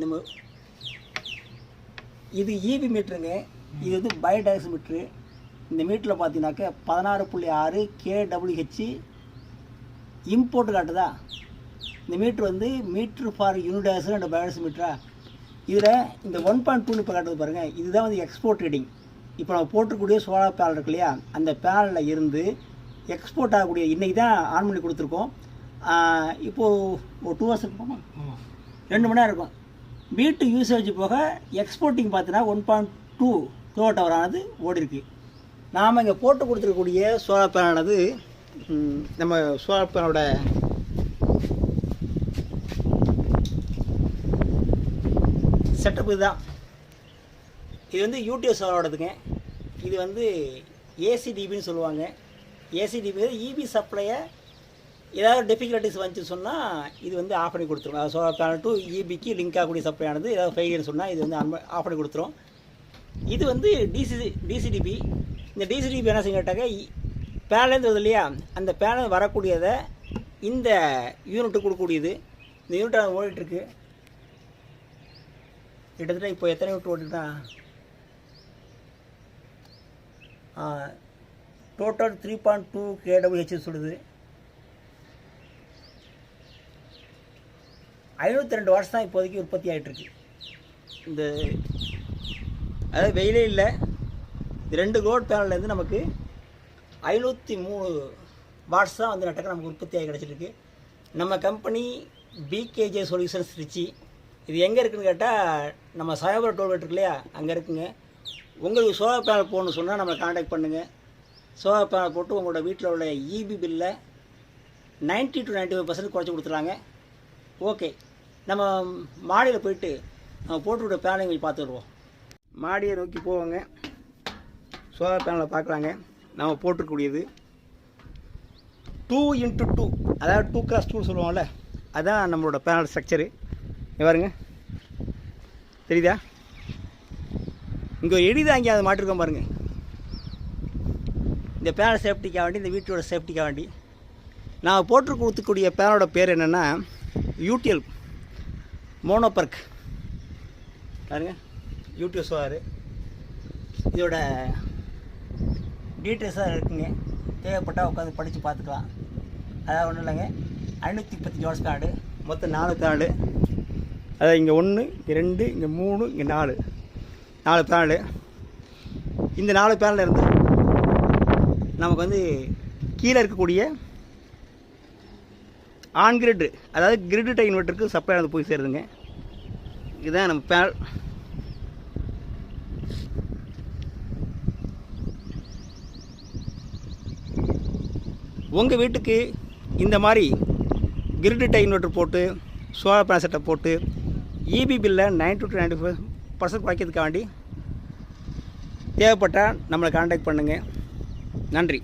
நம்ம இது ஈபி மீட்டருங்க இது வந்து பயோடாக்ஸ் மீட்ரு இந்த மீட்டரில் பார்த்தீங்கன்னாக்க பதினாறு புள்ளி ஆறு கேடபிள்யூஹெச் இம்போர்ட் காட்டுதா? இந்த மீட்ரு வந்து மீட்ரு ஃபார் யூனிடாஸ் அண்ட் பயோடாக்ஸ் மீட்டரா இதில் இந்த ஒன் பாயிண்ட் டூ இப்போ காட்டுது பாருங்கள் இதுதான் வந்து எக்ஸ்போர்ட் ரீடிங் இப்போ நம்ம போட்டிருக்கக்கூடிய சோலார் பேனல் இருக்கு இல்லையா? அந்த பேனலில் இருந்து எக்ஸ்போர்ட் ஆகக்கூடிய இன்றைக்கி தான் ஆன் பண்ணி கொடுத்துருக்கோம். இப்போது ஒரு டூ ஹவர்ஸ் இருக்குமா ரெண்டு மணி நேரம் இருக்கும். வீட்டு யூசேஜ் போக எக்ஸ்போர்ட்டிங் பார்த்தீங்கன்னா one point two kilowatt hour ஆனது ஓடிருக்கு. நாம் இங்கே போட்டு கொடுத்துருக்கக்கூடிய சோலார் பேனலானது நம்ம சோலார் பேனலோட செட்டப் இதுதான். இது வந்து யூடிஎஸ் சோலாரோடதுங்க இது வந்து ஏசிடிபின்னு சொல்லுவாங்க. ஏசிடிபி இபி சப்ளையை ஏதாவது டிஃபிகல்ட்டிஸ் வந்துச்சு சொன்னால் இது வந்து ஆஃப் பண்ணி கொடுத்துரும். அதாவது சோலார் பேனல் டு இபிக்கு லிங்க் ஆகக்கூடிய சப்ளை ஆனது ஏதாவது ஃபெயிலியர் சொன்னால் இது வந்து ஆஃப் பண்ணி கொடுத்துரும். இது வந்து டிசி டிசிடிபி இந்த டிசிடிபி என்ன செய்ய கேட்டாக்க பேனலேருந்து வருது இல்லையா? அந்த பேனல் வரக்கூடியதை இந்த யூனிட்டு கொடுக்கக்கூடியது. இந்த யூனிட் ஓடிட்டுருக்கு கிட்டத்தட்ட இப்போ எத்தனை unit ஓடிட்டுனா total three point two K W H சொல்லுது. ஐநூற்றி ரெண்டு வாட்ஸ் தான் இப்போதைக்கு உற்பத்தி ஆகிட்டுருக்கு இந்த அதாவது வெயிலே இல்லை. இது ரெண்டு கோட் பேனல்லேருந்து நமக்கு ஐநூற்றி மூணு வாட்ஸ் தான் வந்து நட்டக்க நமக்கு உற்பத்தி ஆகி கிடச்சிருக்கு நம்ம கம்பெனி பிகேஜே சொல்யூஷன்ஸ் திருச்சி இது எங்கே இருக்குன்னு கேட்டால் நம்ம சாயபுரம் டோல்கேட் இருக்கு இல்லையா? அங்கே இருக்குங்க. உங்களுக்கு சோலார் பேனல் போகணும்னு சொன்னால் நம்மளை காண்டாக்ட் பண்ணுங்கள் சோலார் பேனல் போட்டு உங்களோட வீட்டில் உள்ள இபி பில்லை 90 டு 95% ஃபைவ் பர்சன்ட் குறைச்சி கொடுத்துட்றாங்க ஓகே. நம்ம மாடியில் போயிட்டு நம்ம போட்டுவிட்ட பேனலை கொஞ்சம் மாடியை நோக்கி போவோங்க. சோலார் பேனலை பார்க்கலாங்க. நம்ம போட்டிருக்கக்கூடியது. டூ இன்ட்டு டூ அதாவது டூ கிராஸ் டூ சொல்லுவோம்ல அதுதான் நம்மளோட பேனல் ஸ்ட்ரக்சரு பாருங்க. தெரியுதா? இங்கே ஒரு எடி தாங்கி அதை மாட்டிருக்கோம் பாருங்க. இந்த பேனல் சேஃப்டிக்காக வேண்டி இந்த வீட்டோட சேஃப்டிக்காக வேண்டி. நான் போட்டு கொடுத்துக்கூடிய பேனலோட பேர் என்னென்னா யூடிஎல் மோனோபர்க். பாருங்க யூடியூப் சோலாரு இதோட டீட்டெயில்ஸாக இருக்குங்க. தேவைப்பட்டால் உட்காந்து படித்து பார்த்துக்கலாம். அதாவது ஒன்றும் இல்லைங்க. ஐநூற்றி பத்து வாட்ஸ் கார்டு மொத்தம் நாலு கார்டு அதாவது இங்கே ஒன்று இங்கே ரெண்டு இங்கே மூணு இங்கே நாலு. நாலு பேனலு இந்த நாலு பேனலில் இருந்து நமக்கு வந்து கீழே இருக்கக்கூடிய ஆன் கிரிட் அதாவது கிரிட் டை இன்வெர்ட்டருக்கு சப்ளை ஆனது போய் சேருதுங்க. இதுதான் நம்ம பேனல் உங்கள் வீட்டுக்கு இந்த மாதிரி கிரிட் டை இன்வெர்ட்டர் போட்டு சோலார் பேனல் செட்டப் போட்டு இபி பில்லை nine to ninety five percent குறைக்கிறதுக்காண்டி தேவைப்பட்டால் நம்மளை காண்டாக்ட் பண்ணுங்கள் நன்றி.